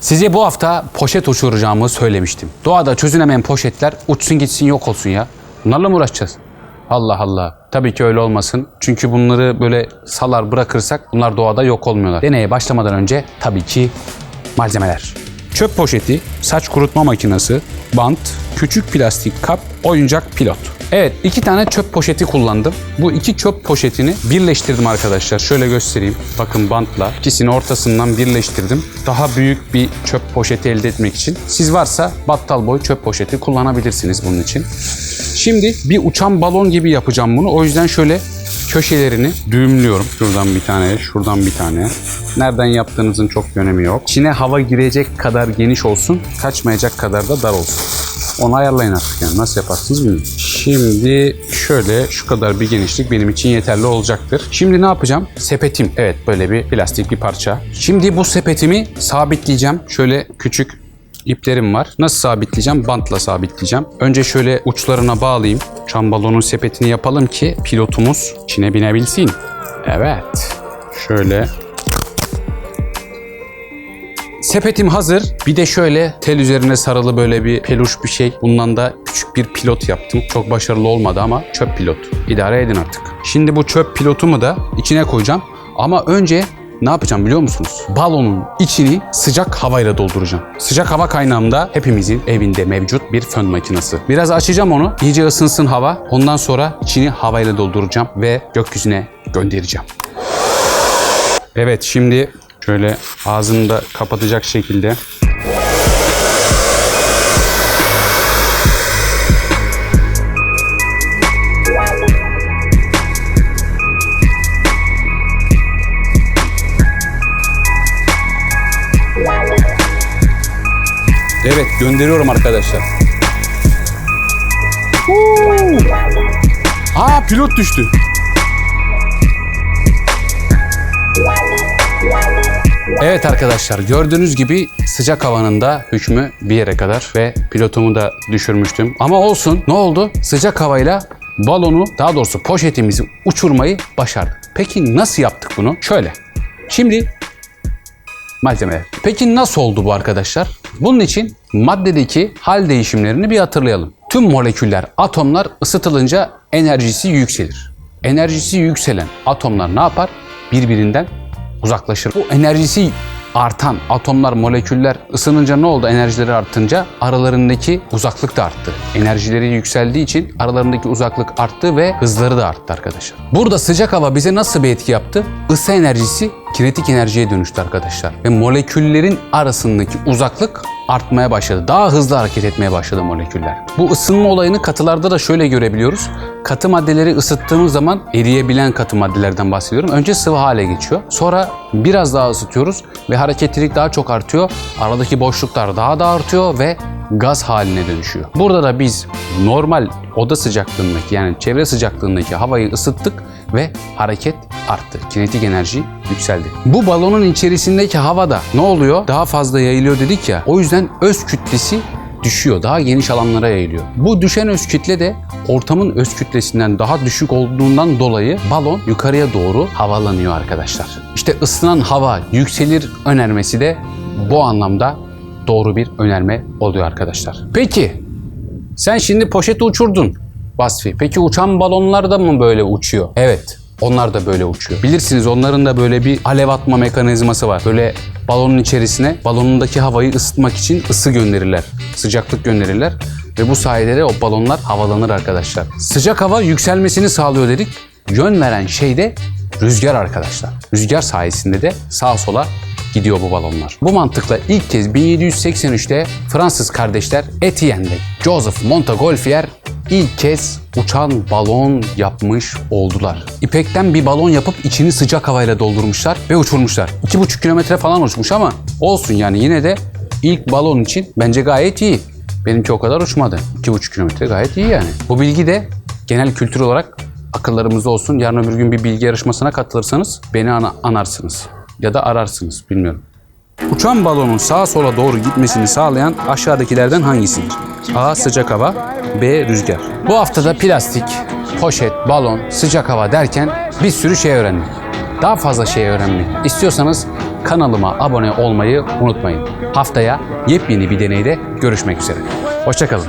Size bu hafta poşet uçuracağımı söylemiştim. Doğada çözünemeyen poşetler uçsun gitsin yok olsun ya. Bunlarla mı uğraşacağız? Allah Allah. Tabii ki öyle olmasın. Çünkü bunları böyle salar bırakırsak bunlar doğada yok olmuyorlar. Deneye başlamadan önce tabii ki malzemeler. Çöp poşeti, saç kurutma makinesi, bant, küçük plastik kap, oyuncak pilot. Evet iki tane çöp poşeti kullandım. Bu iki çöp poşetini birleştirdim arkadaşlar. Şöyle göstereyim. Bakın bantla ikisini ortasından birleştirdim. Daha büyük bir çöp poşeti elde etmek için. Siz varsa battal boy çöp poşeti kullanabilirsiniz bunun için. Şimdi bir uçan balon gibi yapacağım bunu. O yüzden şöyle köşelerini düğümlüyorum. Şuradan bir tane, şuradan bir tane. Nereden yaptığınızın çok önemi yok. İçine hava girecek kadar geniş olsun, kaçmayacak kadar da dar olsun. Onu ayarlayın artık yani. Nasıl yaparsınız bilmiyorum. Şimdi şöyle şu kadar bir genişlik benim için yeterli olacaktır. Şimdi ne yapacağım? Sepetim. Evet böyle bir plastik bir parça. Şimdi bu sepetimi sabitleyeceğim. Şöyle küçük iplerim var. Nasıl sabitleyeceğim? Bantla sabitleyeceğim. Önce şöyle uçlarına bağlayayım. Uçan balonun sepetini yapalım ki pilotumuz içine binebilsin. Evet. Şöyle Sepetim hazır. Bir de şöyle tel üzerine sarılı böyle bir peluş bir şey. Bundan da küçük bir pilot yaptım. Çok başarılı olmadı ama çöp pilot. İdare edin artık. Şimdi bu çöp pilotumu da içine koyacağım. Ama önce ne yapacağım biliyor musunuz? Balonun içini sıcak havayla dolduracağım. Sıcak hava kaynağımda hepimizin evinde mevcut bir fön makinesi. Biraz açacağım onu. iyice ısınsın hava. Ondan sonra içini havayla dolduracağım ve gökyüzüne göndereceğim. Evet şimdi şöyle ağzını da kapatacak şekilde Evet gönderiyorum arkadaşlar. Huu! Aa pilot düştü. Evet arkadaşlar gördüğünüz gibi sıcak havanın da hükmü bir yere kadar ve pilotumu da düşürmüştüm. Ama olsun ne oldu? Sıcak havayla balonu daha doğrusu poşetimizi uçurmayı başardık. Peki nasıl yaptık bunu? Şöyle. Şimdi malzemeler. Peki nasıl oldu bu arkadaşlar? Bunun için maddedeki hal değişimlerini bir hatırlayalım. Tüm moleküller, atomlar ısıtılınca enerjisi yükselir. Enerjisi yükselen atomlar ne yapar? Birbirinden uzaklaşır. Bu enerjisi artan atomlar, moleküller ısınınca ne oldu? Enerjileri artınca aralarındaki uzaklık da arttı. Enerjileri yükseldiği için aralarındaki uzaklık arttı ve hızları da arttı arkadaşlar. Burada sıcak hava bize nasıl bir etki yaptı? Isı enerjisi kinetik enerjiye dönüştü arkadaşlar. Ve moleküllerin arasındaki uzaklık artmaya başladı. Daha hızlı hareket etmeye başladı moleküller. Bu ısınma olayını katılarda da şöyle görebiliyoruz. Katı maddeleri ısıttığımız zaman eriyebilen katı maddelerden bahsediyorum. Önce sıvı hale geçiyor. Sonra biraz daha ısıtıyoruz ve hareketlilik daha çok artıyor. Aradaki boşluklar daha da artıyor ve gaz haline dönüşüyor. Burada da biz normal oda sıcaklığındaki yani çevre sıcaklığındaki havayı ısıttık ve hareket arttı. Kinetik enerji yükseldi. Bu balonun içerisindeki havada ne oluyor? Daha fazla yayılıyor dedik ya. O yüzden öz kütlesi düşüyor. Daha geniş alanlara yayılıyor. Bu düşen öz kütle de ortamın öz kütlesinden daha düşük olduğundan dolayı balon yukarıya doğru havalanıyor arkadaşlar. İşte ısınan hava yükselir önermesi de bu anlamda doğru bir önerme oluyor arkadaşlar. Peki sen şimdi poşeti uçurdun Vasfi. Peki uçan balonlar da mı böyle uçuyor? Evet. Onlar da böyle uçuyor. Bilirsiniz onların da böyle bir alev atma mekanizması var. Böyle balonun içerisine balonundaki havayı ısıtmak için ısı gönderirler. Sıcaklık gönderirler. Ve bu sayede de o balonlar havalanır arkadaşlar. Sıcak hava yükselmesini sağlıyor dedik. Yön veren şey de rüzgar arkadaşlar. Rüzgar sayesinde de sağa sola gidiyor bu balonlar. Bu mantıkla ilk kez 1783'te Fransız kardeşler Etienne ile Joseph Montgolfier ilk kez uçan balon yapmış oldular. İpekten bir balon yapıp içini sıcak havayla doldurmuşlar ve uçurmuşlar. 2,5 kilometre falan uçmuş ama olsun yani yine de ilk balon için bence gayet iyi. Benimki o kadar uçmadı. 2,5 kilometre gayet iyi yani. Bu bilgi de genel kültür olarak akıllarımızda olsun. Yarın öbür gün bir bilgi yarışmasına katılırsanız beni ana- anarsınız. Ya da ararsınız bilmiyorum. Uçan balonun sağa sola doğru gitmesini sağlayan aşağıdakilerden hangisidir? A. Sıcak hava B. Rüzgar Bu haftada plastik, poşet, balon, sıcak hava derken bir sürü şey öğrendik. Daha fazla şey öğrenmek istiyorsanız kanalıma abone olmayı unutmayın. Haftaya yepyeni bir deneyde görüşmek üzere. Hoşçakalın.